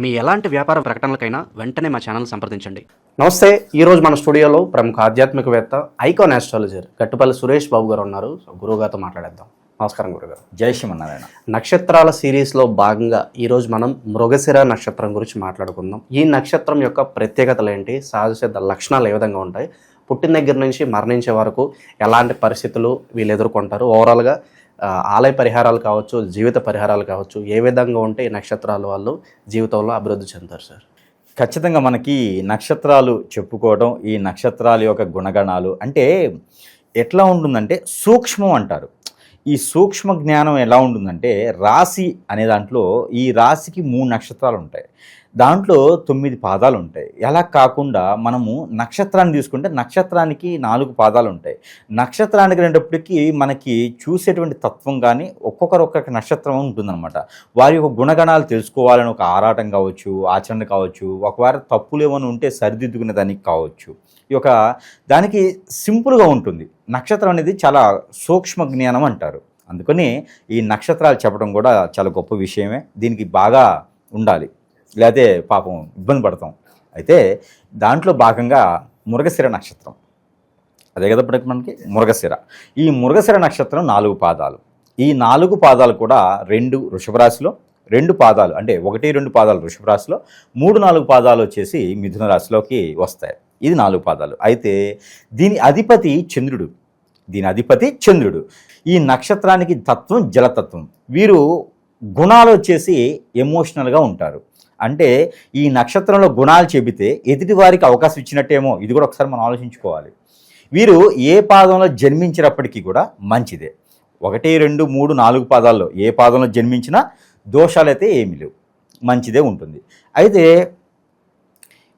మీ ఎలాంటి వ్యాపార ప్రకటనలకైనా వెంటనే మా ఛానల్ సంప్రదించండి. నమస్తే ఈరోజు మన స్టూడియోలో ప్రముఖ ఆధ్యాత్మికవేత్త ఐకాన్ ఆస్ట్రాలజర్ గట్టుపల్లి సురేష్ బాబు గారు ఉన్నారు. సో గురువుగారితో మాట్లాడేద్దాం. నమస్కారం గురుగారు జై శ్రీమన్నారాయణ. నక్షత్రాల సిరీస్లో భాగంగా ఈరోజు మనం మృగశిర నక్షత్రం గురించి మాట్లాడుకుందాం. ఈ నక్షత్రం యొక్క ప్రత్యేకతలు ఏంటి? సహజ సిద్ధ లక్షణాలు ఏ విధంగా ఉంటాయి? పుట్టిన దగ్గర నుంచి మరణించే వరకు ఎలాంటి పరిస్థితులు వీళ్ళు ఎదుర్కొంటారు? ఓవరాల్గా ఆలయ పరిహారాలు కావచ్చు జీవిత పరిహారాలు కావచ్చు ఏ విధంగా ఉంటే ఈ వాళ్ళు జీవితంలో అభివృద్ధి చెందుతారు సార్? ఖచ్చితంగా మనకి నక్షత్రాలు చెప్పుకోవడం ఈ నక్షత్రాల యొక్క గుణగణాలు అంటే ఎట్లా ఉంటుందంటే సూక్ష్మం అంటారు. ఈ సూక్ష్మ జ్ఞానం ఎలా ఉంటుందంటే రాశి అనే దాంట్లో ఈ రాశికి మూడు నక్షత్రాలు ఉంటాయి. దాంట్లో తొమ్మిది పాదాలు ఉంటాయి. ఎలా కాకుండా మనము నక్షత్రాన్ని తీసుకుంటే నక్షత్రానికి నాలుగు పాదాలు ఉంటాయి. నక్షత్రానికి రెండప్పటికీ మనకి చూసేటువంటి తత్వం కానీ ఒక్కొక్కరు ఒక్కొక్క నక్షత్రం ఉంటుందన్నమాట. వారి యొక్క గుణగణాలు తెలుసుకోవాలని ఒక ఆరాటం కావచ్చు ఆచరణ కావచ్చు ఒకవేళ తప్పులు ఏమైనా ఉంటే సరిదిద్దుకునే దానికి కావచ్చు. ఈ యొక్క దానికి సింపుల్గా ఉంటుంది. నక్షత్రం అనేది చాలా సూక్ష్మ జ్ఞానం అంటారు. అందుకని ఈ నక్షత్రాలు చెప్పడం కూడా చాలా గొప్ప విషయమే. దీనికి బాగా ఉండాలి. లేకపోతే పాపం ఇబ్బంది పడతాం. అయితే దాంట్లో భాగంగా మురగశిర నక్షత్రం. అదే కదా ఇప్పుడు మనకి? మురగశిర ఈ మురగశిర నక్షత్రం నాలుగు పాదాలు. ఈ నాలుగు పాదాలు కూడా రెండు వృషభరాశిలో రెండు పాదాలు అంటే ఒకటి రెండు పాదాలు వృషభరాశిలో మూడు నాలుగు పాదాలు వచ్చేసి మిథున రాశిలోకి వస్తాయి. ఇది నాలుగు పాదాలు. అయితే దీని అధిపతి చంద్రుడు. దీని అధిపతి చంద్రుడు. ఈ నక్షత్రానికి తత్వం జలతత్వం. వీరు గుణాలు వచ్చేసి ఎమోషనల్గా ఉంటారు. అంటే ఈ నక్షత్రంలో గుణాలు చెబితే ఎదుటి వారికి అవకాశం ఇచ్చినట్టేమో ఇది కూడా ఒకసారి మనం ఆలోచించుకోవాలి. వీరు ఏ పాదంలో జన్మించినప్పటికీ కూడా మంచిదే. ఒకటి రెండు మూడు నాలుగు పాదాల్లో ఏ పాదంలో జన్మించినా దోషాలైతే ఏమీ లేవు. మంచిదే ఉంటుంది. అయితే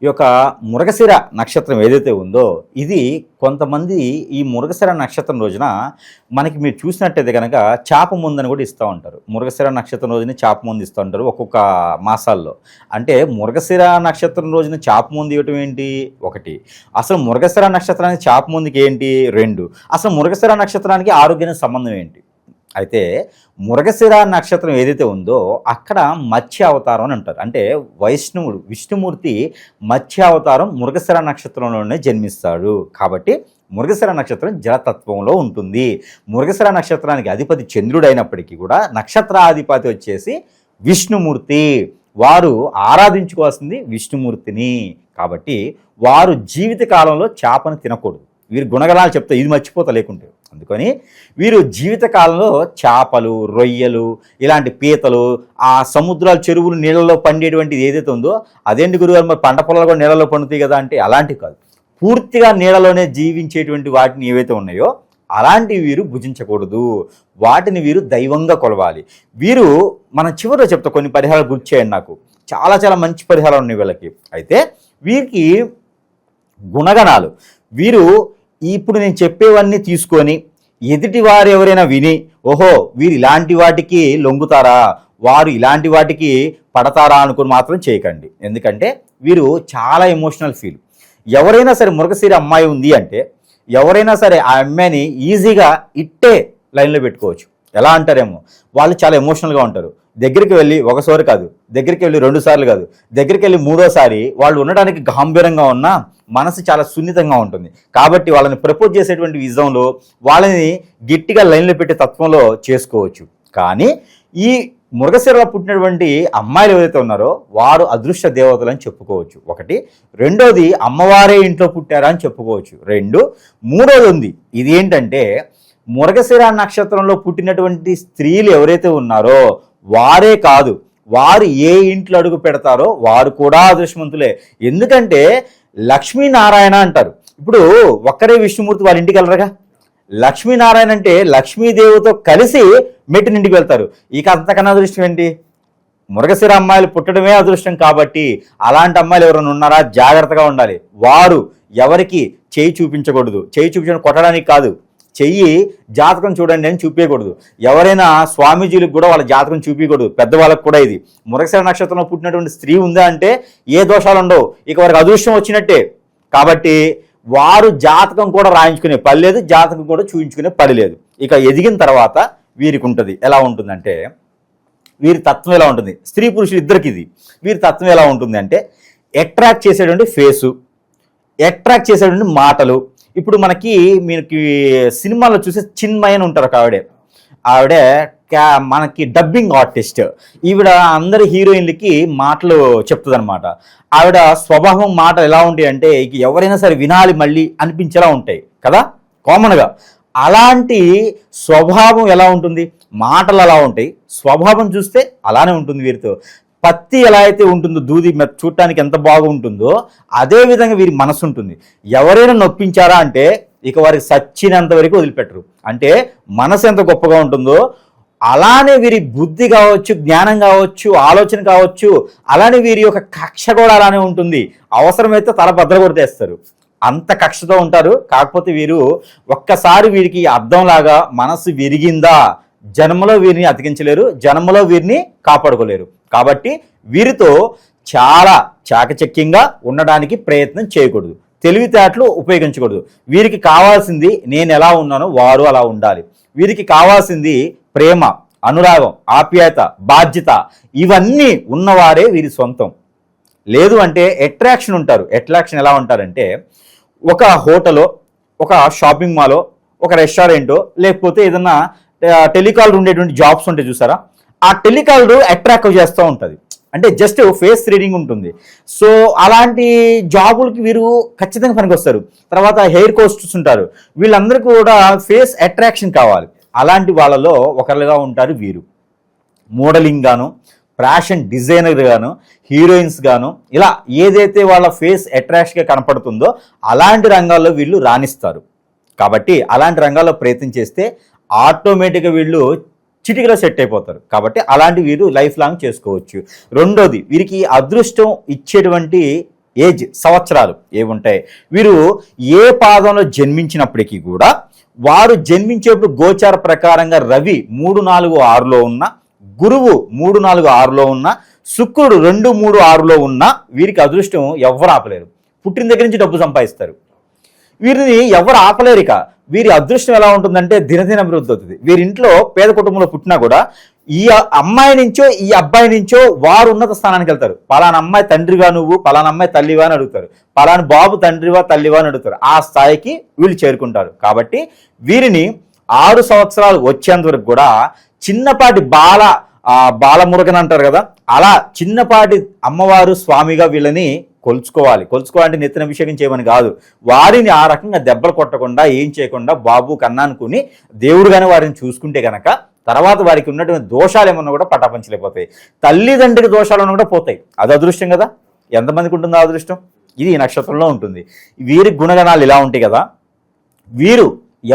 ఈ యొక్క మురగశిర నక్షత్రం ఏదైతే ఉందో ఇది కొంతమంది ఈ మురగశిర నక్షత్రం రోజున మనకి మీరు చూసినట్టయితే కనుక చాప ముందని కూడా ఇస్తూ ఉంటారు. మురగశిర నక్షత్రం రోజున చాప ముందు ఇస్తూ ఉంటారు ఒక్కొక్క మాసాల్లో. అంటే మురగశిర నక్షత్రం రోజున చాప ముందు ఇవ్వటం ఏంటి? ఒకటి. అసలు మురగశిర నక్షత్రానికి చాప ముందుకి ఏంటి? రెండు. అసలు మురగశిర నక్షత్రానికి ఆరోగ్యానికి సంబంధం ఏంటి? అయితే మురగశిర నక్షత్రం ఏదైతే ఉందో అక్కడ మత్స్య అవతారం అని అంటారు. అంటే వైష్ణవుడు విష్ణుమూర్తి మత్స్య అవతారం మురగశిర నక్షత్రంలోనే జన్మిస్తాడు. కాబట్టి మురగశిర నక్షత్రం జలతత్వంలో ఉంటుంది. మురగశిర నక్షత్రానికి అధిపతి చంద్రుడు అయినప్పటికీ కూడా నక్షత్రాధిపతి వచ్చేసి విష్ణుమూర్తి. వారు ఆరాధించుకోవాల్సింది విష్ణుమూర్తిని. కాబట్టి వారు జీవిత కాలంలో చేపను తినకూడదు. వీరు గుణగణాలు చెప్తే ఇది మర్చిపోతా లేకుంటే. అందుకని వీరు జీవితకాలంలో చేపలు రొయ్యలు ఇలాంటి పీతలు ఆ సముద్రాలు చెరువులు నీళ్ళలో పండేటువంటిది ఏదైతే ఉందో అదేంటి గురుగారు? మరి పంట పొలాలు కూడా నీళ్ళలో పండుతాయి కదా అంటే అలాంటివి కాదు. పూర్తిగా నీళ్ళలోనే జీవించేటువంటి వాటిని ఏవైతే ఉన్నాయో అలాంటివి వీరు భుజించకూడదు. వాటిని వీరు దైవంగా కొలవాలి. వీరు మన చివరిలో చెప్తా కొన్ని పరిహారాలు గుర్తు చేయండి నాకు. చాలా చాలా మంచి పరిహారాలు ఉన్నాయి వీళ్ళకి. అయితే వీరికి గుణగణాలు. వీరు ఇప్పుడు నేను చెప్పేవన్నీ తీసుకొని ఎదుటి వారు ఎవరైనా విని ఓహో వీరు ఇలాంటి వాటికి లొంగుతారా? వారు ఇలాంటి వాటికి పడతారా అనుకుని మాత్రం చేయకండి. ఎందుకంటే వీరు చాలా ఎమోషనల్ ఫీల్ ఎవరైనా సరే మురగశీరి అమ్మాయి ఉంది అంటే ఎవరైనా సరే ఆ అమ్మాయిని ఈజీగా ఇట్టే లైన్లో పెట్టుకోవచ్చు. ఎలా అంటారేమో. వాళ్ళు చాలా ఎమోషనల్గా ఉంటారు. దగ్గరికి వెళ్ళి ఒకసారి కాదు. దగ్గరికి వెళ్ళి రెండు సార్లు కాదు. దగ్గరికి వెళ్ళి మూడోసారి వాళ్ళు ఉండడానికి గాంభీరంగా ఉన్న మనసు చాలా సున్నితంగా ఉంటుంది. కాబట్టి వాళ్ళని ప్రపోజ్ చేసేటువంటి విజయంలో వాళ్ళని గట్టిగా లైన్లో పెట్టే తత్వంలో చేసుకోవచ్చు. కానీ ఈ మృగశిరలో పుట్టినటువంటి అమ్మాయిలు ఎవరైతే ఉన్నారో వారు అదృష్ట దేవతలు అని చెప్పుకోవచ్చు. ఒకటి. రెండోది అమ్మవారే ఇంట్లో పుట్టారా అని చెప్పుకోవచ్చు. రెండు. మూడోది ఉంది. ఇది ఏంటంటే మురగశిర నక్షత్రంలో పుట్టినటువంటి స్త్రీలు ఎవరైతే ఉన్నారో వారే కాదు. వారు ఏ ఇంట్లో అడుగు పెడతారో వారు కూడా అదృష్టవంతులే. ఎందుకంటే లక్ష్మీనారాయణ అంటారు. ఇప్పుడు ఒక్కరే విష్ణుమూర్తి వాళ్ళ ఇంటికి వెళ్ళరుగా? లక్ష్మీనారాయణ అంటే లక్ష్మీదేవితో కలిసి మెట్టినింటికి వెళ్తారు. ఇక అంతకన్నా అదృష్టం ఏంటి? మురగశిర అమ్మాయిలు పుట్టడమే అదృష్టం కాబట్టి అలాంటి అమ్మాయిలు ఎవరైనా ఉన్నారా? జాగ్రత్తగా ఉండాలి. వారు ఎవరికి చేయి చూపించకూడదు. చేయి చూపించడం కొట్టడానికి కాదు. చెయ్యి జాతకం చూడండి అని చూపించకూడదు ఎవరైనా స్వామీజీలకు కూడా వాళ్ళ జాతకం చూపించకూడదు పెద్దవాళ్ళకు కూడా ఇది. మురగశిర నక్షత్రంలో పుట్టినటువంటి స్త్రీ ఉందా అంటే ఏ దోషాలు ఉండవు. ఇక వారికి అదృష్టం వచ్చినట్టే. కాబట్టి వారు జాతకం కూడా రాయించుకునే పని లేదు జాతకం కూడా చూపించుకునే పని లేదు. ఇక ఎదిగిన తర్వాత వీరికి ఉంటుంది. ఎలా ఉంటుందంటే వీరి తత్వం ఎలా ఉంటుంది? స్త్రీ పురుషులు ఇద్దరికి ఇది. వీరి తత్వం ఎలా ఉంటుంది అంటే అట్రాక్ట్ చేసేటువంటి ఫేసు అట్రాక్ట్ చేసేటువంటి మాటలు ఇప్పుడు మనకి మీకు సినిమాలో చూసే చిన్మయ్ అని ఉంటారు ఒక ఆవిడే. ఆవిడ క్యా- మనకి డబ్బింగ్ ఆర్టిస్ట్ ఈవిడ అందరి హీరోయిన్లకి మాటలు చెప్తుందనమాట ఆవిడ స్వభావం మాటలు ఎలా ఉంటాయి అంటే ఎవరైనా సరే వినాలి మళ్ళీ అనిపించేలా ఉంటాయి కదా? కామన్గా అలాంటి స్వభావం ఎలా ఉంటుంది? మాటలు అలా ఉంటాయి. స్వభావం చూస్తే అలానే ఉంటుంది వీరితో. పత్తి ఎలా అయితే ఉంటుందో దూది చూడటానికి ఎంత బాగుంటుందో అదే విధంగా వీరి మనసు ఉంటుంది ఎవరైనా నొప్పించారా అంటే ఇక వారికి సచ్చినంత వరకు వదిలిపెట్టరు. అంటే మనసు ఎంత గొప్పగా ఉంటుందో అలానే వీరి బుద్ధి కావచ్చు జ్ఞానం కావచ్చు ఆలోచన కావచ్చు అలానే వీరి యొక్క కక్ష కూడా అలానే ఉంటుంది. అవసరమైతే తల భద్ర కొడితేస్తారు అంత కక్షతో ఉంటారు. కాకపోతే వీరు ఒక్కసారి వీరికి అర్థంలాగా మనసు విరిగిందా జన్మలో వీరిని అతికించలేరు జన్మలో వీరిని కాపాడుకోలేరు. కాబట్టి వీరితో చాలా చాకచక్యంగా ఉండడానికి ప్రయత్నం చేయకూడదు. తెలివితేటలు ఉపయోగించకూడదు. వీరికి కావాల్సింది నేను ఎలా ఉన్నానో వారు అలా ఉండాలి. వీరికి కావాల్సింది ప్రేమ అనురాగం ఆప్యాయత బాధ్యత ఇవన్నీ ఉన్నవారే వీరి సొంతం. లేదు అంటే అట్రాక్షన్ ఉంటారు. అట్రాక్షన్ ఎలా ఉంటారంటే ఒక హోటలో ఒక షాపింగ్ మాలో ఒక రెస్టారెంటో లేకపోతే ఏదన్నా టెలికాలర్ ఉండేటువంటి జాబ్స్ ఉంటాయి చూసారా? ఆ టెలికాలర్ అట్రాక్ట్ చేస్తూ ఉంటుంది. అంటే జస్ట్ ఫేస్ రీడింగ్ ఉంటుంది. సో అలాంటి జాబులకి వీరు ఖచ్చితంగా పనికొస్తారు. తర్వాత హెయిర్ కోస్ట్స్ ఉంటారు. వీళ్ళందరికీ కూడా ఫేస్ అట్రాక్షన్ కావాలి. అలాంటి వాళ్ళలో ఒకరుగా ఉంటారు వీరు. మోడలింగ్ గాను ఫ్యాషన్ డిజైనర్ గాను హీరోయిన్స్ గాను ఇలా ఏదైతే వాళ్ళ ఫేస్ అట్రాక్ట్గా కనపడుతుందో అలాంటి రంగాల్లో వీళ్ళు రాణిస్తారు. కాబట్టి అలాంటి రంగాల్లో ప్రయత్నం చేస్తే ఆటోమేటిక్గా వీళ్ళు చిటికలో సెట్ అయిపోతారు. కాబట్టి అలాంటి వీరు లైఫ్ లాంగ్ చేసుకోవచ్చు. రెండోది వీరికి అదృష్టం ఇచ్చేటువంటి ఏజ్ సంవత్సరాలు ఏముంటాయి? వీరు ఏ పాదంలో జన్మించినప్పటికీ కూడా వారు జన్మించేప్పుడు గోచార ప్రకారంగా రవి మూడు నాలుగు ఆరులో ఉన్న గురువు మూడు నాలుగు ఆరులో ఉన్న శుక్రుడు రెండు మూడు ఆరులో ఉన్న వీరికి అదృష్టం ఎవరు ఆపలేరు. పుట్టిన దగ్గర నుంచి డబ్బు సంపాదిస్తారు. వీరిని ఎవరు ఆపలేరు ఇక. వీరి అదృష్టం ఎలా ఉంటుందంటే దినదిన అభివృద్ధి అవుతుంది. వీరి ఇంట్లో పేద కుటుంబంలో పుట్టినా కూడా ఈ అమ్మాయి నుంచో ఈ అబ్బాయి నుంచో వారు ఉన్నత స్థానానికి వెళ్తారు. పలానా అమ్మాయి తండ్రిగా నువ్వు పలానా అమ్మాయి తల్లివా అని అడుగుతారు. పలానా బాబు తండ్రివా తల్లివా అని అడుగుతారు. ఆ స్థాయికి వీళ్ళు చేరుకుంటారు. కాబట్టి వీరిని ఆరు సంవత్సరాలు వచ్చేంత వరకు కూడా చిన్నపాటి బాల ఆ బాలమురుగన్ అంటారు కదా అలా చిన్నపాటి అమ్మవారు స్వామిగా వీళ్ళని కొలుచుకోవాలి. కొలుచుకోవాలంటే నెత్తిన అభిషేకం చేయమని కాదు. వారిని ఆ రకంగా దెబ్బలు కొట్టకుండా ఏం చేయకుండా బాబు కన్నా అనుకుని దేవుడుగానే వారిని చూసుకుంటే కనుక తర్వాత వారికి ఉన్నటువంటి దోషాలు ఏమన్నా కూడా పటాపంచలేకపోతాయి. తల్లిదండ్రికి దోషాలు ఉన్నా కూడా పోతాయి. అది అదృష్టం కదా. ఎంతమందికి ఉంటుందో అదృష్టం? ఇది ఈ నక్షత్రంలో ఉంటుంది. వీరి గుణగణాలు ఇలా ఉంటాయి కదా. వీరు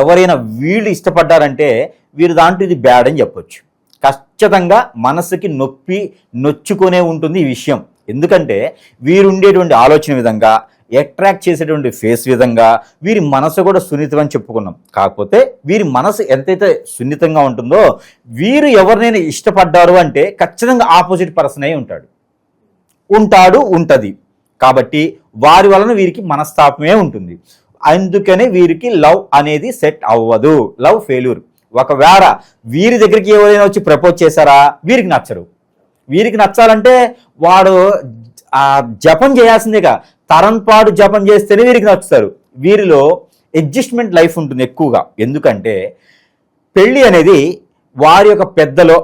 ఎవరైనా వీళ్ళు ఇష్టపడ్డారంటే వీరు దాంట్లో ఇది బ్యాడ్ అని చెప్పొచ్చు. ఖచ్చితంగా మనసుకి నొప్పి నొచ్చుకునే ఉంటుంది ఈ విషయం. ఎందుకంటే వీరు ఉండేటువంటి ఆలోచన విధంగా అట్రాక్ట్ చేసేటువంటి ఫేస్ విధంగా వీరి మనసు కూడా సున్నితం అని చెప్పుకున్నాం. కాకపోతే వీరి మనసు ఎంతైతే సున్నితంగా ఉంటుందో వీరు ఎవరినైనా ఇష్టపడ్డారు అంటే ఖచ్చితంగా ఆపోజిట్ పర్సన్ అయి ఉంటాడు. ఉంటాడు ఉంటుంది. కాబట్టి వారి వలన వీరికి మనస్తాపమే ఉంటుంది. అందుకనే వీరికి లవ్ అనేది సెట్ అవ్వదు. Love failure. ఒకవేళ వీరి దగ్గరికి ఎవరైనా వచ్చి ప్రపోజ్ చేశారా వీరికి నచ్చరు. వీరికి నచ్చాలంటే వాడు జపం చేయాల్సిందేగా. తరం పాడు జపం చేస్తేనే వీరికి నచ్చుతారు. వీరిలో అడ్జస్ట్మెంట్ లైఫ్ ఉంటుంది ఎక్కువగా. ఎందుకంటే పెళ్ళి అనేది వారి యొక్క పెద్దలో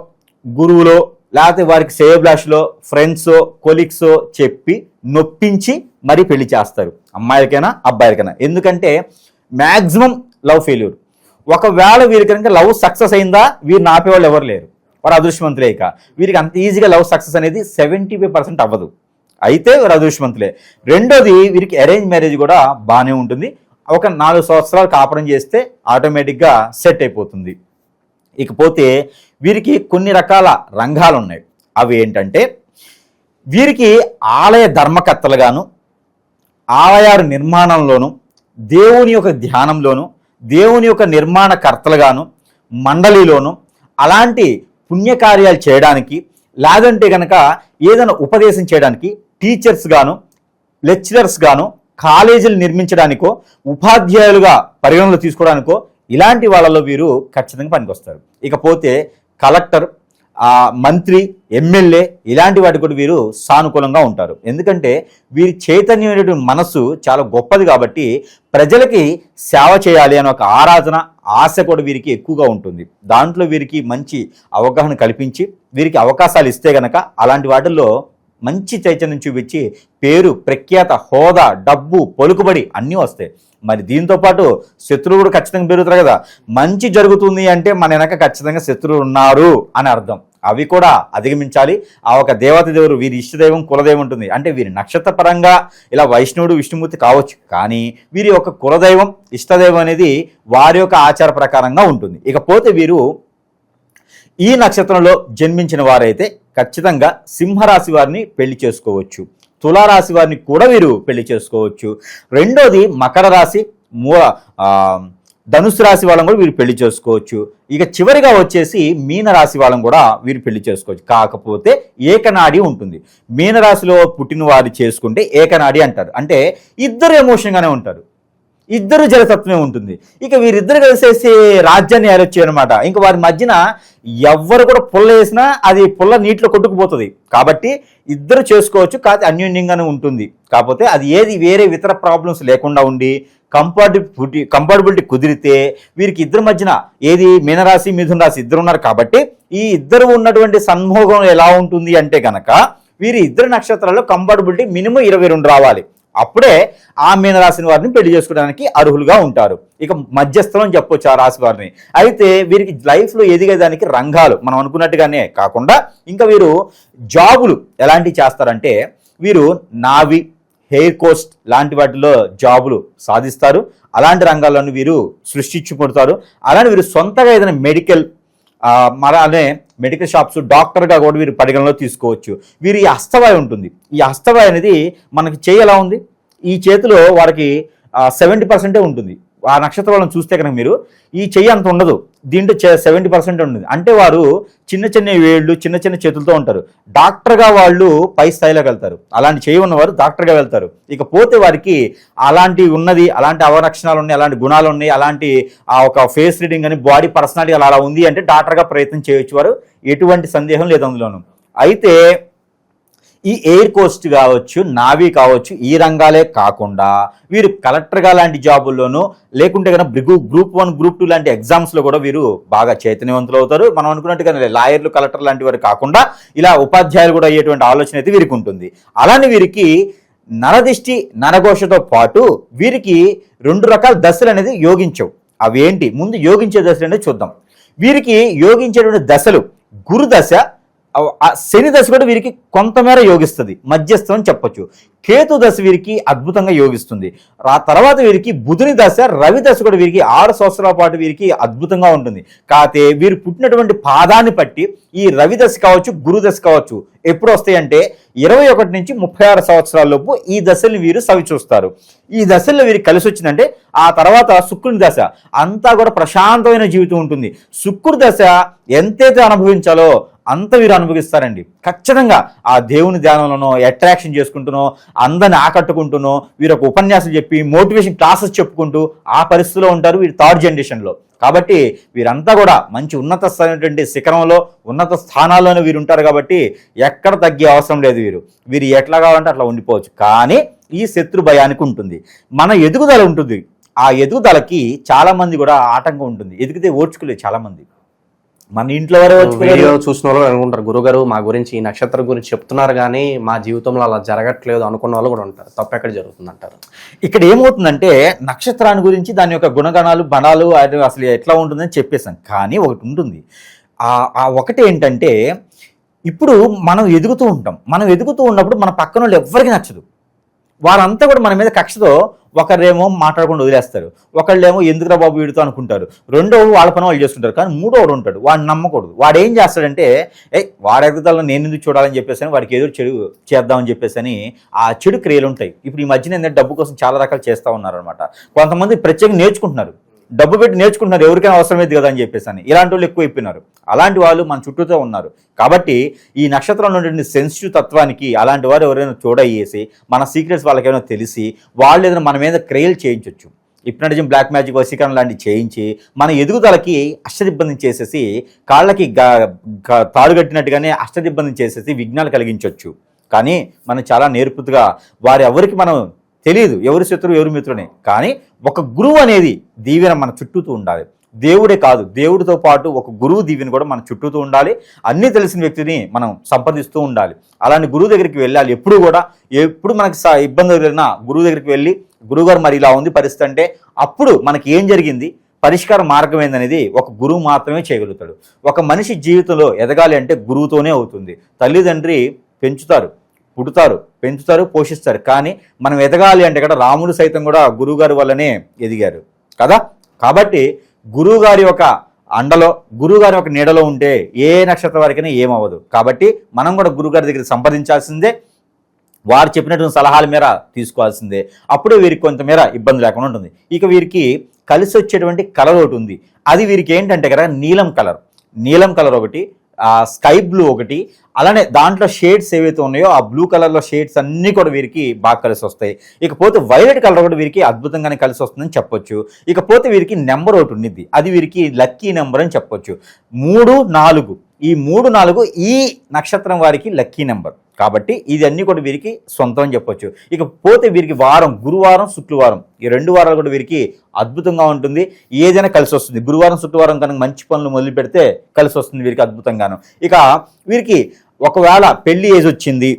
గురువులో లేకపోతే వారికి సేబ్లాష్లో ఫ్రెండ్సో కొలీగ్సో చెప్పి నొప్పించి మరీ పెళ్ళి చేస్తారు. అమ్మాయిలకైనా అబ్బాయిలకైనా. ఎందుకంటే మ్యాక్సిమం లవ్ ఫెయిల్యూర్. ఒకవేళ వీరి కనుక లవ్ సక్సెస్ అయిందా వీరిని ఆపేవాళ్ళు ఎవరు లేరు. వారు అదృష్టవంతులే ఇక. వీరికి అంత ఈజీగా లవ్ సక్సెస్ అనేది సెవెంటీ ఫైవ్ పర్సెంట్ అవ్వదు. అయితే వారు అదృష్టవంతులే రెండోది వీరికి అరేంజ్ మ్యారేజ్ కూడా బాగానే ఉంటుంది. ఒక నాలుగు సంవత్సరాలు కాపురం చేస్తే ఆటోమేటిక్గా సెట్ అయిపోతుంది. ఇకపోతే వీరికి కొన్ని రకాల రంగాలు ఉన్నాయి అవి ఏంటంటే వీరికి ఆలయ ధర్మకర్తలుగాను ఆలయాల నిర్మాణంలోను దేవుని యొక్క ధ్యానంలోను దేవుని యొక్క నిర్మాణకర్తలుగాను మండలిలోను అలాంటి పుణ్యకార్యాలు చేయడానికి లేదంటే కనుక ఏదైనా ఉపదేశం చేయడానికి టీచర్స్ గాను లెక్చరర్స్ గాను కాలేజీలు నిర్మించడానికో ఉపాధ్యాయులుగా పరిగణలో తీసుకోవడానికో ఇలాంటి వాళ్ళలో వీరు ఖచ్చితంగా పనికొస్తారు. ఇకపోతే కలెక్టర్ మంత్రి ఎమ్మెల్యే ఇలాంటి వాటి కూడా వీరు సానుకూలంగా ఉంటారు. ఎందుకంటే వీరి చైతన్యమైనటువంటి మనస్సు చాలా గొప్పది కాబట్టి ప్రజలకి సేవ చేయాలి అనే ఒక ఆరాధన ఆశ కూడా వీరికి ఎక్కువగా ఉంటుంది. దాంట్లో వీరికి మంచి అవగాహన కల్పించి వీరికి అవకాశాలు ఇస్తే గనక అలాంటి వాటిల్లో మంచి చైతన్యం చూపించి పేరు ప్రఖ్యాత హోదా డబ్బు పలుకుబడి అన్నీ వస్తాయి. మరి దీంతో పాటు శత్రువులు కూడా ఖచ్చితంగా పెరుగుతారు కదా. మంచి జరుగుతుంది అంటే మన వెనక ఖచ్చితంగా శత్రువులు ఉన్నారు అని అర్థం. అవి కూడా అధిగమించాలి. ఆ ఒక దేవత దేవుడు వీరి ఇష్టదైవం కులదైవం ఉంటుంది. అంటే వీరి నక్షత్ర పరంగా ఇలా వైష్ణవుడు విష్ణుమూర్తి కావచ్చు. కానీ వీరి యొక్క కులదైవం ఇష్టదైవం అనేది వారి యొక్క ఆచార ప్రకారంగా ఉంటుంది. ఇకపోతే వీరు ఈ నక్షత్రంలో జన్మించిన వారైతే ఖచ్చితంగా సింహరాశి వారిని పెళ్ళి చేసుకోవచ్చు. తులారాశి వారిని కూడా వీరు పెళ్ళి చేసుకోవచ్చు. రెండోది మకర రాశి మూల ధనుసు రాశి వాళ్ళని కూడా వీరు పెళ్ళి చేసుకోవచ్చు. ఇక చివరిగా వచ్చేసి మీనరాశి వాళ్ళని కూడా వీరు పెళ్ళి చేసుకోవచ్చు. కాకపోతే ఏకనాడి ఉంటుంది. మీనరాశిలో పుట్టిన వారు చేసుకుంటే ఏకనాడి అంటారు. అంటే ఇద్దరు ఎమోషన్గానే ఉంటారు. ఇద్దరు జలతత్వమే ఉంటుంది. ఇక వీరిద్దరు కలిసేసి రాజ్యాన్ని ఏరొచ్చు అనమాట ఇంకా వారి మధ్యన ఎవ్వరు కూడా పుల్ల వేసినా అది పుల్ల నీటిలో కొట్టుకుపోతుంది. కాబట్టి ఇద్దరు చేసుకోవచ్చు కాకపోతే అన్యోన్యంగానే ఉంటుంది. కాకపోతే అది ఏది వేరే ఇతర ప్రాబ్లమ్స్ లేకుండా ఉండి కంఫర్టబిలిటీ కంఫర్టబిలిటీ కుదిరితే వీరికి ఇద్దరి మధ్యన ఏది మీనరాశి మిథున రాశి ఇద్దరు ఉన్నారు కాబట్టి ఈ ఇద్దరు ఉన్నటువంటి సంభోగం ఎలా ఉంటుంది అంటే గనక వీరి ఇద్దరు నక్షత్రాల్లో కంఫర్టబిలిటీ మినిమం ఇరవై రెండు రావాలి. అప్పుడే ఆ మీనరాశిని వారిని పెళ్ళి చేసుకోవడానికి అర్హులుగా ఉంటారు. ఇక మధ్యస్థలం అని చెప్పొచ్చు ఆ రాశి వారిని. అయితే వీరికి లైఫ్లో ఎదిగేదానికి రంగాలు మనం అనుకున్నట్టుగానే కాకుండా ఇంకా వీరు జాబులు ఎలాంటివి చేస్తారంటే వీరు నావి హెయిర్ కోస్ట్ లాంటి వాటిలో జాబులు సాధిస్తారు. అలాంటి రంగాల్లోని వీరు సృష్టించుకుంటారు అలానే వీరు సొంతగా ఏదైనా మెడికల్ ఆ, అలానే మెడికల్ షాప్స్ డాక్టర్గా కూడా వీరు పరిగణలో తీసుకోవచ్చు. వీరి ఈ ఉంటుంది. ఈ అస్తవాయ అనేది మనకి చేయి ఎలా ఉంది? ఈ చేతిలో వారికి సెవెంటీ పర్సెంటే ఉంటుంది. ఆ నక్షత్రాలను చూస్తే కనుక మీరు ఈ చెయ్యి అంత ఉండదు. దీంట్లో సెవెంటీ పర్సెంట్ ఉండదు. అంటే వారు చిన్న చిన్న వేళ్ళు చిన్న చిన్న చేతులతో ఉంటారు. డాక్టర్గా వాళ్ళు పై స్థాయిలోకి వెళ్తారు. అలాంటి చేయి ఉన్నవారు డాక్టర్గా వెళ్తారు. ఇక పోతే వారికి అలాంటివి ఉన్నది అలాంటి అవరక్షణాలు ఉన్నాయి అలాంటి గుణాలు ఉన్నాయి అలాంటి ఆ ఒక ఫేస్ రీడింగ్ అని బాడీ పర్సనాలిటీ అలా అలా ఉంది అంటే డాక్టర్గా ప్రయత్నం చేయొచ్చు వారు. ఎటువంటి సందేహం లేదు అందులోను. అయితే ఈ ఎయిర్ కోస్ట్ కావచ్చు నావీ కావచ్చు ఈ రంగాలే కాకుండా వీరు కలెక్టర్గా లాంటి జాబుల్లోనూ లేకుంటే కనుక బ్రిగు గ్రూప్ వన్ గ్రూప్ టూ లాంటి ఎగ్జామ్స్లో కూడా వీరు బాగా చైతన్యవంతులు అవుతారు. మనం అనుకున్నట్టుగా లాయర్లు కలెక్టర్ లాంటి వారు కాకుండా ఇలా ఉపాధ్యాయులు కూడా అయ్యేటువంటి ఆలోచన అయితే వీరికి ఉంటుంది. అలానే వీరికి నరదిష్టి నరఘోషతో పాటు వీరికి రెండు రకాల దశలు అనేది యోగించవు. అవి ఏంటి ముందు యోగించే దశలు అనేది చూద్దాం. వీరికి యోగించేటువంటి దశలు గురుదశ శని దశ కూడా వీరికి కొంతమేర యోగిస్తుంది. మధ్యస్థం అని చెప్పొచ్చు. కేతు దశ వీరికి అద్భుతంగా యోగిస్తుంది. ఆ తర్వాత వీరికి బుధుని దశ రవి దశ కూడా వీరికి ఆరు సంవత్సరాల పాటు వీరికి అద్భుతంగా ఉంటుంది. కాకపోతే వీరు పుట్టినటువంటి పాదాన్ని బట్టి ఈ రవి దశ కావచ్చు గురు దశ కావచ్చు ఎప్పుడు వస్తాయంటే ఇరవై ఒకటి నుంచి ముప్పై ఆరు సంవత్సరాల లోపు ఈ దశల్ని వీరు సవి చూస్తారు. ఈ దశల్లో వీరికి కలిసి వచ్చిందంటే ఆ తర్వాత శుక్రుని దశ. అంతా కూడా ప్రశాంతమైన జీవితం ఉంటుంది. శుక్రుడి దశ ఎంతైతే అనుభవించాలో అంత వీరు అనుభవిస్తారండి. ఖచ్చితంగా ఆ దేవుని ధ్యానంలోనో అట్రాక్షన్ చేసుకుంటూనో అందరిని ఆకట్టుకుంటూనో వీరు ఒక ఉపన్యాసం చెప్పి మోటివేషన్ క్లాసెస్ చెప్పుకుంటూ ఆ పరిస్థితిలో ఉంటారు వీరు థర్డ్ జనరేషన్లో కాబట్టి వీరంతా కూడా మంచి ఉన్నత స్థాయినటువంటి శిఖరంలో ఉన్నత స్థానాల్లోనే వీరు ఉంటారు కాబట్టి ఎక్కడ తగ్గే అవసరం లేదు వీరు. వీరు ఎట్లా కావాలంటే అట్లా ఉండిపోవచ్చు. కానీ ఈ శత్రు భయానికి ఉంటుంది. మన ఎదుగుదల ఉంటుంది. ఆ ఎదుగుదలకి చాలామంది కూడా ఆటంకం ఉంటుంది. ఎదిగితే ఓడ్చుకోలేదు చాలామంది. మన ఇంట్లో వీడియో చూసిన వాళ్ళు అనుకుంటారు. గురుగారు మా గురించి ఈ నక్షత్రం గురించి చెప్తున్నారు కానీ మా జీవితంలో అలా జరగట్లేదు అనుకున్న వాళ్ళు కూడా ఉంటారు. తప్పు ఎక్కడ జరుగుతుంది అంటారు ఇక్కడ ఏమవుతుందంటే నక్షత్రాన్ని గురించి దాని యొక్క గుణగణాలు బణాలు అది అసలు ఎట్లా ఉంటుందని చెప్పేసాం కానీ ఒకటి ఉంటుంది. ఆ ఆ ఒకటి ఏంటంటే ఇప్పుడు మనం ఎదుగుతూ ఉంటాం. మనం ఎదుగుతూ ఉన్నప్పుడు మన పక్కన వాళ్ళు ఎవ్వరికి నచ్చదు. వారంతా కూడా మన మీద కక్షతో ఒకరేమో మాట్లాడకుండా వదిలేస్తారు. ఒకళ్ళేమో ఎందుకురా బాబు వీడితో అనుకుంటారు. రెండో వాళ్ళ పని వాళ్ళు చేసుకుంటారు. కానీ మూడో వాడు ఉంటాడు. వాడిని నమ్మకూడదు. వాడు ఏం చేస్తాడంటే ఏ వాడి ఎదుగుదలను నేను ఎందుకు చూడాలని చెప్పేసి అని వాడికి ఏదో చెడు చేద్దామని చెప్పేసి అని ఆ చెడు క్రియలు ఉంటాయి. ఇప్పుడు ఈ మధ్యన ఏంటంటే డబ్బు కోసం చాలా రకాలు చేస్తూ ఉన్నారు అనమాట కొంతమంది ప్రత్యేకంగా నేర్చుకుంటున్నారు. డబ్బు పెట్టి నేర్చుకుంటున్నారు ఎవరికైనా అవసరమేది కదా అని చెప్పేసి అని. ఇలాంటి వాళ్ళు ఎక్కువ అయిపోయినారు. అలాంటి వాళ్ళు మన చుట్టూతో ఉన్నారు. కాబట్టి ఈ నక్షత్రంలో ఉండే సెన్సిటివ్ తత్వానికి అలాంటి వారు ఎవరైనా చూడయ్యేసి మన సీక్రెట్స్ వాళ్ళకి ఏమైనా తెలిసి వాళ్ళు ఏదైనా మన మీద క్రియలు చేయించవచ్చు హిప్నటిజం బ్లాక్ మ్యాజిక్ వశీకరణ లాంటివి చేయించి మన ఎదుగుదలకి అష్టదిబ్బంది చేసేసి కాళ్ళకి గా- కట్టినట్టుగానే అష్టదిబ్బంది చేసేసి విఘ్నాలు కలిగించవచ్చు కానీ మనం చాలా నేర్పుతుగా వారెవరికి మనం తెలియదు ఎవరి శత్రువు ఎవరి మిత్రుని కానీ ఒక గురువు అనేది దీవెన మన చుట్టూతూ ఉండాలి. దేవుడే కాదు. దేవుడితో పాటు ఒక గురువు దీవెన కూడా మన చుట్టూతూ ఉండాలి. అన్నీ తెలిసిన వ్యక్తిని మనం సంప్రదిస్తూ ఉండాలి. అలాంటి గురువు దగ్గరికి వెళ్ళాలి. ఎప్పుడు కూడా ఎప్పుడు మనకి స- ఇబ్బంది వెళ్ళినా గురువు దగ్గరికి వెళ్ళి గురువుగారు మరి ఇలా ఉంది పరిస్థితి అంటే అప్పుడు మనకి ఏం జరిగింది? పరిష్కార మార్గం ఏందనేది ఒక గురువు మాత్రమే చేయగలుగుతాడు. ఒక మనిషి జీవితంలో ఎదగాలి అంటే గురువుతోనే అవుతుంది. తల్లిదండ్రి పెంచుతారు. పుడతారు పెంచుతారు పోషిస్తారు. కానీ మనం ఎదగాలి అంటే కూడా రాముడు సైతం కూడా గురువుగారి వల్లనే ఎదిగారు. కదా? కాబట్టి గురువుగారి యొక్క అండలో గురువుగారి యొక్క నీడలో ఉంటే ఏ నక్షత్రం వారికైనా ఏమవ్వదు. కాబట్టి మనం కూడా గురువుగారి దగ్గర సంప్రదించాల్సిందే. వారు చెప్పినటువంటి సలహాల మేర తీసుకోవాల్సిందే. అప్పుడే వీరికి కొంతమేర ఇబ్బంది లేకుండా ఉంటుంది. ఇక వీరికి కలిసి వచ్చేటువంటి కలర్ ఒకటి ఉంది. అది వీరికి ఏంటంటే కదా నీలం కలర్. నీలం కలర్ ఒకటి స్కై బ్లూ ఒకటి అలానే దాంట్లో షేడ్స్ ఏవైతే ఉన్నాయో ఆ బ్లూ కలర్లో షేడ్స్ అన్నీ కూడా వీరికి బాగా కలిసి వస్తాయి. ఇకపోతే వైలెట్ కలర్ కూడా వీరికి అద్భుతంగానే కలిసి వస్తుందని చెప్పొచ్చు. ఇకపోతే వీరికి నెంబర్ ఒకటి ఉండిద్ది. అది వీరికి లక్కీ నెంబర్ అని చెప్పొచ్చు. మూడు నాలుగు. ఈ మూడు నాలుగు ఈ నక్షత్రం వారికి లక్కీ నెంబర్. కాబట్టి ఇది కూడా వీరికి సొంతం అని చెప్పొచ్చు. ఇక పోతే వీరికి వారం గురువారం శుక్రవారం. ఈ రెండు వారాలు కూడా వీరికి అద్భుతంగా ఉంటుంది. ఏదైనా కలిసి వస్తుంది. గురువారం శుక్రవారం కనుక మంచి పనులు మొదలు పెడితే కలిసి వస్తుంది వీరికి అద్భుతంగాను. ఇక వీరికి ఒకవేళ పెళ్ళి ఏజ్ వచ్చింది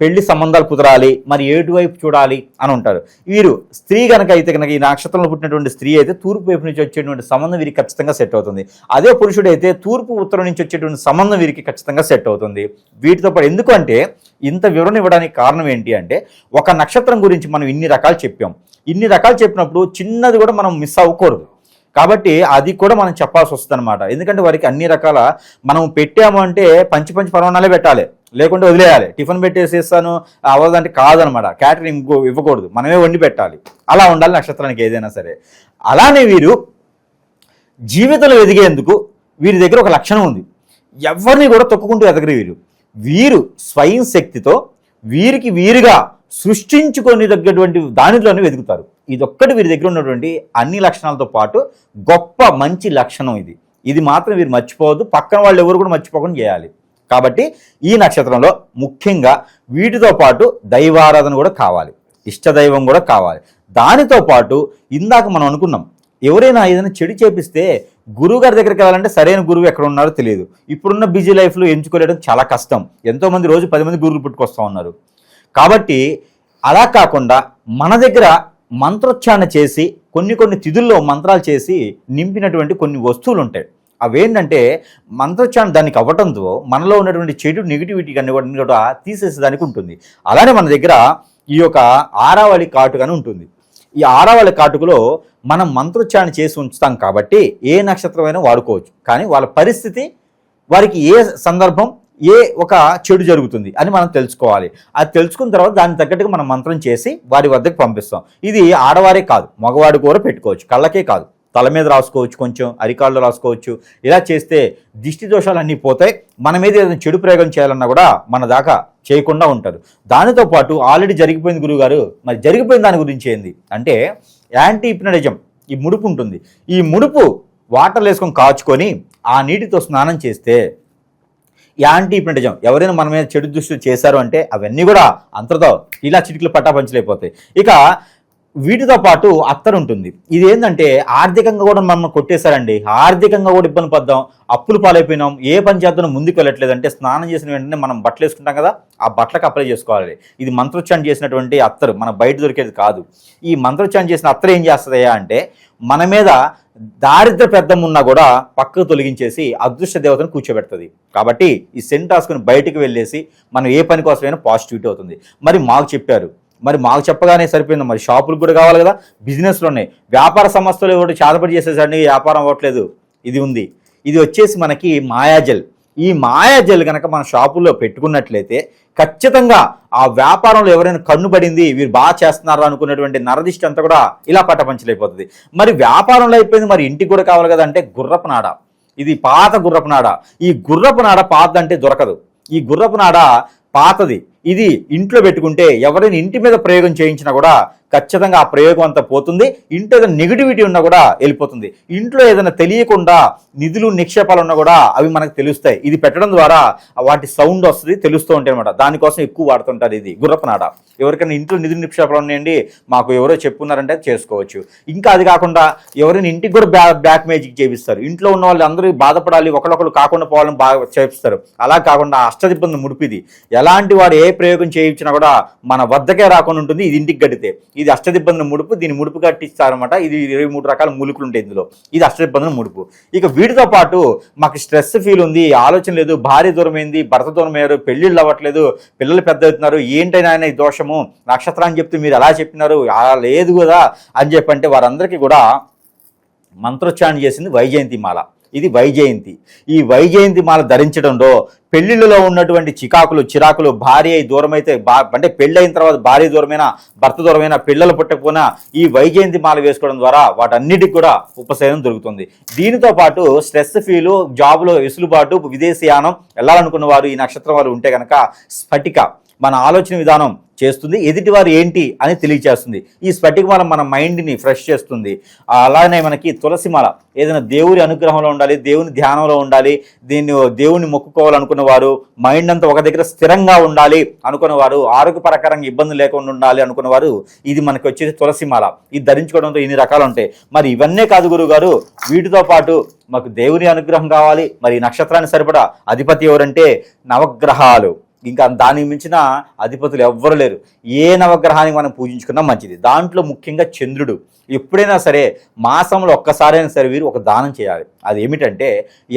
పెళ్ళి సంబంధాలు కుదరాలి మరి ఏటువైపు చూడాలి అని ఉంటారు. వీరు స్త్రీ కనుక అయితే కనుక ఈ నక్షత్రంలో పుట్టినటువంటి స్త్రీ అయితే తూర్పు వైపు నుంచి వచ్చేటువంటి సంబంధం వీరికి ఖచ్చితంగా సెట్ అవుతుంది. అదే పురుషుడు అయితే తూర్పు ఉత్తరం నుంచి వచ్చేటువంటి సంబంధం వీరికి ఖచ్చితంగా సెట్ అవుతుంది. వీటితో పాటు ఎందుకంటే ఇంత వివరణ ఇవ్వడానికి కారణం ఏంటి అంటే ఒక నక్షత్రం గురించి మనం ఇన్ని రకాలు చెప్పాం. ఇన్ని రకాలు చెప్పినప్పుడు చిన్నది కూడా మనం మిస్ అవ్వకూడదు. కాబట్టి అది కూడా మనం చెప్పాల్సి వస్తుంది అనమాట ఎందుకంటే వారికి అన్ని రకాల మనం పెట్టాము అంటే పంచి పంచి పర్వణాలే పెట్టాలి. లేకుంటే వదిలేయాలి. టిఫిన్ పెట్టేసేస్తాను అవ్వదంటే కాదనమాట. క్యాటరింగ్ ఇవ్వకూడదు. మనమే వండి పెట్టాలి. అలా ఉండాలి నక్షత్రానికి ఏదైనా సరే. అలానే వీరు జీవితంలో ఎదిగేందుకు వీరి దగ్గర ఒక లక్షణం ఉంది. ఎవరిని కూడా తొక్కుకుంటూ ఎదగరు వీరు. వీరు స్వయం శక్తితో వీరికి వీరుగా సృష్టించుకొని తగ్గటువంటి దానిలోనే వెతుకుతారు. ఇదొక్కటి వీరి దగ్గర ఉన్నటువంటి అన్ని లక్షణాలతో పాటు గొప్ప మంచి లక్షణం ఇది. ఇది మాత్రం వీరు మర్చిపోవద్దు. పక్కన వాళ్ళు ఎవరు కూడా మర్చిపోకుండా చేయాలి. కాబట్టి ఈ నక్షత్రంలో ముఖ్యంగా వీటితో పాటు దైవారాధన కూడా కావాలి. ఇష్టదైవం కూడా కావాలి. దానితో పాటు ఇందాక మనం అనుకున్నాం ఎవరైనా ఏదైనా చెడు చేపిస్తే గురువు గారి దగ్గరికి వెళ్ళాలంటే సరైన గురువు ఎక్కడ ఉన్నారో తెలియదు. ఇప్పుడున్న బిజీ లైఫ్లో ఎంచుకోలేడం చాలా కష్టం. ఎంతోమంది రోజు పది మంది గురువులు పుట్టుకొస్తూ ఉన్నారు. కాబట్టి అలా కాకుండా మన దగ్గర మంత్రోచ్చారణ చేసి కొన్ని కొన్ని తిథుల్లో మంత్రాలు చేసి నింపినటువంటి కొన్ని వస్తువులు ఉంటాయి అవేంటంటే మంత్రోచ్చారణ దానికి అవ్వటంతో మనలో ఉన్నటువంటి చెడు నెగిటివిటీ అన్ని కూడా- తీసేసేదానికి ఉంటుంది. అలానే మన దగ్గర ఈ యొక్క ఆరావళి కాటుకని ఉంటుంది. ఈ ఆరావళి కాటుకలో మనం మంత్రోచ్చారణ చేసి ఉంచుతాం కాబట్టి ఏ నక్షత్రమైనా వాడుకోవచ్చు. కానీ వాళ్ళ పరిస్థితి వారికి ఏ సందర్భం ఏ ఒక చెడు జరుగుతుంది అని మనం తెలుసుకోవాలి. అది తెలుసుకున్న తర్వాత దానికి తగ్గట్టుగా మనం మంత్రం చేసి వారి వద్దకు పంపిస్తాం. ఇది ఆడవారే కాదు మగవాడు కూడా పెట్టుకోవచ్చు కళ్ళకే కాదు. తల మీద రాసుకోవచ్చు కొంచెం అరికాళ్ళు రాసుకోవచ్చు. ఇలా చేస్తే దిష్టి దోషాలు అన్నీ పోతాయి. మన మీద ఏదైనా చెడు ప్రయోగం చేయాలన్నా కూడా మన దాకా చేయకుండా ఉంటారు దానితో పాటు ఆల్రెడీ జరిగిపోయింది గురువుగారు మరి జరిగిపోయిన దాని గురించి ఏంది? అంటే యాంటీ ఇప్నడిజం ఈ ముడుపు ఉంటుంది. ఈ ముడుపు వాటర్లు వేసుకొని కాచుకొని ఆ నీటితో స్నానం చేస్తే యాంటీ ఇప్నటిజం ఎవరైనా మన మీద చెడు దృష్టి చేశారు అంటే అవన్నీ కూడా అంతతో ఇలా చిటికలు పట్టాపంచలైపోతాయి ఇక వీటితో పాటు అత్తరు ఉంటుంది. ఇది ఏంటంటే ఆర్థికంగా కూడా మనం కొట్టేశారండి. ఆర్థికంగా కూడా ఇబ్బంది పడ్డాం. అప్పులు పాలైపోయినాం. ఏ పని చేద్దాం ముందుకు వెళ్ళట్లేదు అంటే స్నానం చేసిన వెంటనే మనం బట్టలు వేసుకుంటాం కదా ఆ బట్టలకు అప్లై చేసుకోవాలి. ఇది మంత్రోచ్చారణ చేసినటువంటి అత్తరు. మన బయట దొరికేది కాదు. ఈ మంత్రోచ్చారణ చేసిన అత్తరు ఏం చేస్తుందయ్యా అంటే మన మీద దారిద్ర పెద్దం ఉన్నా కూడా పక్కకు తొలగించేసి అదృష్ట దేవతను కూర్చోబెడుతుంది. కాబట్టి ఈ సెంట్ రాసుకుని బయటికి వెళ్ళేసి మనం ఏ పని కోసమైనా పాజిటివిటీ అవుతుంది. మరి మాకు చెప్పారు మరి మాకు చెప్పగానే సరిపోయింది. మరి షాపులకు కూడా కావాలి కదా. బిజినెస్లు ఉన్నాయి వ్యాపార సంస్థలు ఎవరు చాదపడి చేసేసండి వ్యాపారం అవ్వట్లేదు. ఇది ఉంది. ఇది వచ్చేసి మనకి మాయాజల్. ఈ మాయాజల్ కనుక మన షాపుల్లో పెట్టుకున్నట్లయితే ఖచ్చితంగా ఆ వ్యాపారంలో ఎవరైనా కన్ను పడింది వీరు బాగా చేస్తున్నారు అనుకున్నటువంటి నరదిష్టి అంతా కూడా ఇలా పట్టపంచలైపోతుంది మరి వ్యాపారంలో అయిపోయింది. మరి ఇంటికి కూడా కావాలి కదా అంటే గుర్రపు నాడ. ఇది పాత గుర్రపు నాడ. ఈ గుర్రపు నాడ పాత అంటే దొరకదు. ఈ గుర్రపు నాడ పాతది. ఇది ఇంట్లో పెట్టుకుంటే ఎవరైనా ఇంటి మీద ప్రయోగం చేయించినా కూడా ఖచ్చితంగా ఆ ప్రయోగం అంతా పోతుంది. ఇంట్లో ఏదైనా నెగిటివిటీ ఉన్నా కూడా వెళ్ళిపోతుంది. ఇంట్లో ఏదైనా తెలియకుండా నిధులు నిక్షేపాలు ఉన్నా కూడా అవి మనకు తెలుస్తాయి. ఇది పెట్టడం ద్వారా వాటి సౌండ్ వస్తుంది తెలుస్తూ ఉంటాయి అనమాట దానికోసం ఎక్కువ వాడుతుంటారు ఇది. గుర్రపనాడ. ఎవరికైనా ఇంట్లో నిధులు నిక్షేపాలు ఉన్నాయండి మాకు ఎవరో చెప్పున్నారంటే చేసుకోవచ్చు. ఇంకా అది కాకుండా ఎవరైనా ఇంటికి కూడా బ్యా బ్యాక్ మ్యాజిక్ చేపిస్తారు. ఇంట్లో ఉన్న వాళ్ళు అందరూ బాధపడాలి ఒకళ్ళొకళ్ళు కాకుండా పోవాలని బాగా చేపిస్తారు. అలా కాకుండా అష్టదిబ్బంది ముడిపిది. ఎలాంటి వాడు ఏ ప్రయోగం చేయించినా కూడా మన వద్దకే రాకుండా ఉంటుంది ఇది ఇంటికి గడితే. ఇది ఇది అష్టదిబ్బంధన ముడుపు దీన్ని ముడుపు కట్టిస్తారనమాట ఇది ఇరవై మూడు రకాల మూలికలు ఉంటాయి ఇందులో. ఇది అష్టదిబ్బంధన ముడుపు. ఇక వీటితో పాటు మాకు స్ట్రెస్ ఫీల్ ఉంది ఆలోచన లేదు భార్య దూరమైంది భర్త దూరమయ్యారు పెళ్ళిళ్ళు అవ్వట్లేదు పిల్లలు పెద్ద అవుతున్నారు ఏంటైనా ఈ దోషము? నక్షత్రాన్ని చెప్తే మీరు ఎలా చెప్పినారు? అలా లేదు కదా అని చెప్పంటే వారందరికీ కూడా మంత్రోచ్చారణ చేసింది వైజయంతి మాల ఇది వైజయంతి. ఈ వైజయంతి మాల ధరించడంలో పెళ్ళిళ్ళలో ఉన్నటువంటి చికాకులు చిరాకులు భార్య అయి దూరమైతే బా అంటే పెళ్ళైన తర్వాత భార్య దూరమైన భర్త దూరమైన పిల్లలు పుట్టకపోయినా ఈ వైజయంతి మాల వేసుకోవడం ద్వారా వాటన్నిటికి కూడా ఉపశమనం దొరుకుతుంది. దీనితో పాటు స్ట్రెస్ ఫీలు జాబ్లో వెసులుబాటు విదేశీయానం వెళ్ళాలనుకున్న వారు ఈ నక్షత్రం వారు ఉంటే కనుక స్ఫటిక మన ఆలోచన విధానం చేస్తుంది. ఎదుటివారు ఏంటి అని తెలియచేస్తుంది. ఈ స్ఫటికమాల మన మైండ్ని ఫ్రెష్ చేస్తుంది. అలానే మనకి తులసిమాల ఏదైనా దేవుడి అనుగ్రహంలో ఉండాలి దేవుని ధ్యానంలో ఉండాలి దీన్ని దేవుని మొక్కుకోవాలనుకున్న వారు మైండ్ అంతా ఒక దగ్గర స్థిరంగా ఉండాలి అనుకున్నవారు ఆరోగ్యపరకరంగా ఇబ్బంది లేకుండా ఉండాలి అనుకున్నవారు ఇది మనకి వచ్చేది తులసిమాల. ఇది ధరించుకోవడంతో ఇన్ని రకాలు ఉంటాయి మరి ఇవన్నీ కాదు గురువు గారు వీటితో పాటు మాకు దేవుని అనుగ్రహం కావాలి మరి నక్షత్రాన్ని సరిపడా అధిపతి ఎవరంటే నవగ్రహాలు. ఇంకా దానికి మించిన అధిపతులు ఎవ్వరు లేరు. ఏ నవగ్రహానికి మనం పూజించుకున్నా మంచిది. దాంట్లో ముఖ్యంగా చంద్రుడు. ఎప్పుడైనా సరే మాసంలో ఒక్కసారైనా సరే వీరు ఒక దానం చేయాలి. అది ఏమిటంటే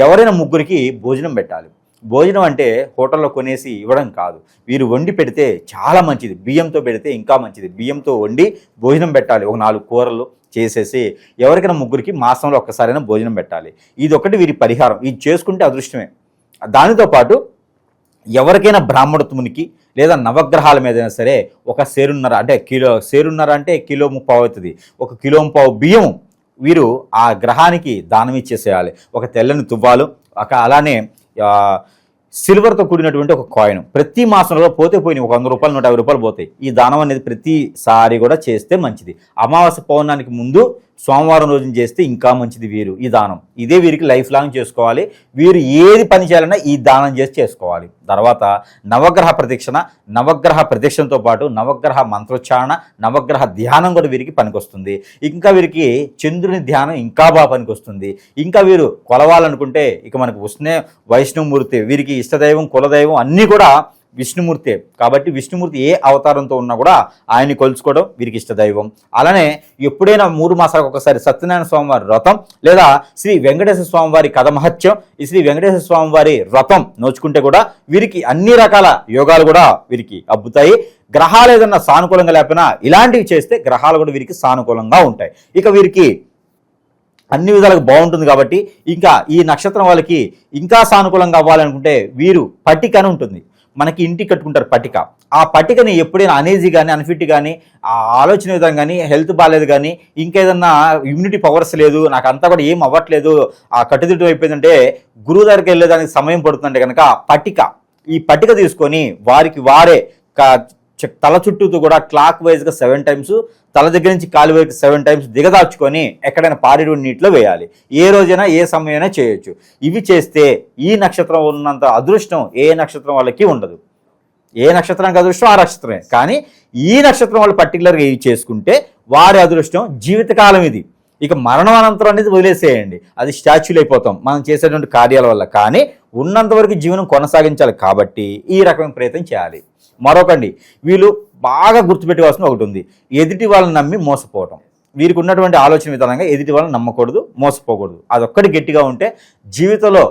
ఎవరైనా ముగ్గురికి భోజనం పెట్టాలి. భోజనం అంటే హోటల్లో కొనేసి ఇవ్వడం కాదు. వీరు వండి పెడితే చాలా మంచిది. బియ్యంతో పెడితే ఇంకా మంచిది. బియ్యంతో వండి భోజనం పెట్టాలి. ఒక నాలుగు కూరలు చేసేసి ఎవరికైనా ముగ్గురికి మాసంలో ఒక్కసారైనా భోజనం పెట్టాలి. ఇది ఒకటి వీరి పరిహారం. ఇది చేసుకుంటే అదృష్టమే. దానితో పాటు ఎవరికైనా బ్రాహ్మణత్మునికి లేదా నవగ్రహాల మీదైనా సరే ఒక సేరున్నర అంటే కిలో సేరున్నర అంటే కిలో ముప్పావు అవుతుంది. ఒక కిలో ముప్పావు బియ్యం వీరు ఆ గ్రహానికి దానం ఇచ్చేసేయాలి. ఒక తెల్లని తువ్వాలు ఒక అలానే సిల్వర్తో కూడినటువంటి ఒక కాయిన్ ప్రతి మాసంలో పోతే పోయినాయి. ఒక వంద రూపాయలు నూట యాభై రూపాయలు పోతాయి. ఈ దానం అనేది ప్రతిసారి కూడా చేస్తే మంచిది. అమావాస్య పౌర్ణానికి ముందు సోమవారం రోజున చేస్తే ఇంకా మంచిది వీరు ఈ దానం. ఇదే వీరికి లైఫ్ లాంగ్ చేసుకోవాలి. వీరు ఏది పని చేయాలన్నా ఈ దానం చేసి చేసుకోవాలి. తర్వాత నవగ్రహ ప్రదక్షిణ నవగ్రహ ప్రదక్షిణతో పాటు నవగ్రహ మంత్రోచ్చారణ నవగ్రహ ధ్యానం కూడా వీరికి పనికొస్తుంది. ఇంకా వీరికి చంద్రుని ధ్యానం ఇంకా బాగా పనికొస్తుంది. ఇంకా వీరు కొలవాలనుకుంటే ఇక మనకు ఉష్ణే వైష్ణవమూర్తి వీరికి ఇష్టదైవం కులదైవం అన్నీ కూడా విష్ణుమూర్తే. కాబట్టి విష్ణుమూర్తి ఏ అవతారంతో ఉన్నా కూడా ఆయన్ని కొలుచుకోవడం వీరికి ఇష్ట దైవం అలానే ఎప్పుడైనా మూడు మాసాలకు ఒకసారి సత్యనారాయణ స్వామి వారి వ్రతం లేదా శ్రీ వెంకటేశ్వర స్వామి వారి కథ మహత్యం ఈ శ్రీ వెంకటేశ్వర స్వామి వారి వ్రతం నోచుకుంటే కూడా వీరికి అన్ని రకాల యోగాలు కూడా వీరికి అబ్బుతాయి. గ్రహాలు ఏదన్నా సానుకూలంగా లేకపోయినా ఇలాంటివి చేస్తే గ్రహాలు కూడా వీరికి సానుకూలంగా ఉంటాయి. ఇక వీరికి అన్ని విధాలుగా బాగుంటుంది కాబట్టి ఇంకా ఈ నక్షత్రం వాళ్ళకి ఇంకా సానుకూలంగా అవ్వాలనుకుంటే వీరు పట్టిక అని ఉంటుంది. మనకి ఇంటికి కట్టుకుంటారు పట్టిక ఆ పట్టికని ఎప్పుడైనా అనేజీ కానీ అన్ఫిట్ కానీ ఆ ఆలోచన విధానం కానీ హెల్త్ బాగాలేదు కానీ ఇంకేదన్నా ఇమ్యూనిటీ పవర్స్ లేదు నాకు అంతా కూడా ఏం అవ్వట్లేదు ఆ కట్టుదిట్టు అయిపోయిందంటే గురువు దగ్గరికి వెళ్ళేదానికి సమయం పడుతుందంటే కనుక పట్టిక ఈ పట్టిక తీసుకొని వారికి వారే క- తల చుట్టూతో కూడా క్లాక్ వైజ్గా సెవెన్ టైమ్స్ తల దగ్గర నుంచి కాలు వైపు సెవెన్ టైమ్స్ దిగదార్చుకొని ఎక్కడైనా పారేడు నీటిలో వేయాలి. ఏ రోజైనా ఏ సమయమైనా చేయొచ్చు. ఇవి చేస్తే ఈ నక్షత్రం ఉన్నంత అదృష్టం ఏ నక్షత్రం వాళ్ళకి ఉండదు. ఏ నక్షత్రానికి అదృష్టం ఆ నక్షత్రమే. కానీ ఈ నక్షత్రం వాళ్ళు పర్టికులర్గా ఇవి చేసుకుంటే వారి అదృష్టం జీవితకాలం ఇది. ఇక మరణం అనంతరం అనేది వదిలేసేయండి. అది స్టాచ్యూలు అయిపోతాం. మనం చేసేటువంటి కార్యాల వల్ల. కానీ ఉన్నంత వరకు జీవనం కొనసాగించాలి కాబట్టి ఈ రకమైన ప్రయత్నం చేయాలి. మరొకండి. వీళ్ళు బాగా గుర్తుపెట్టుకోవాల్సిన ఒకటి ఉంది. ఎదుటి వాళ్ళని నమ్మి మోసపోవటం. వీరికి ఉన్నటువంటి ఆలోచన విధానంగా ఎదుటి వాళ్ళని నమ్మకూడదు మోసపోకూడదు. అదొక్కటి గట్టిగా ఉంటే జీవితంలో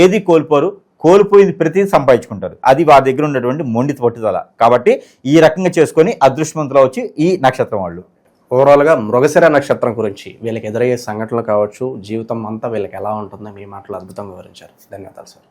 ఏది కోల్పోరు కోల్పోయింది ప్రతిదీ సంపాదించుకుంటారు. అది వారి దగ్గర ఉన్నటువంటి మొండి పట్టుదల. కాబట్టి ఈ రకంగా చేసుకొని అదృష్టవంతులు వచ్చి ఈ నక్షత్రం వాళ్ళు. ఓవరాల్గా మృగశిర నక్షత్రం గురించి వీళ్ళకి ఎదురయ్యే సంఘటనలు కావచ్చు జీవితం అంతా వీళ్ళకి ఎలా ఉంటుందో మీ మాటలు అద్భుతంగా వివరించారు. ధన్యవాదాలు సార్.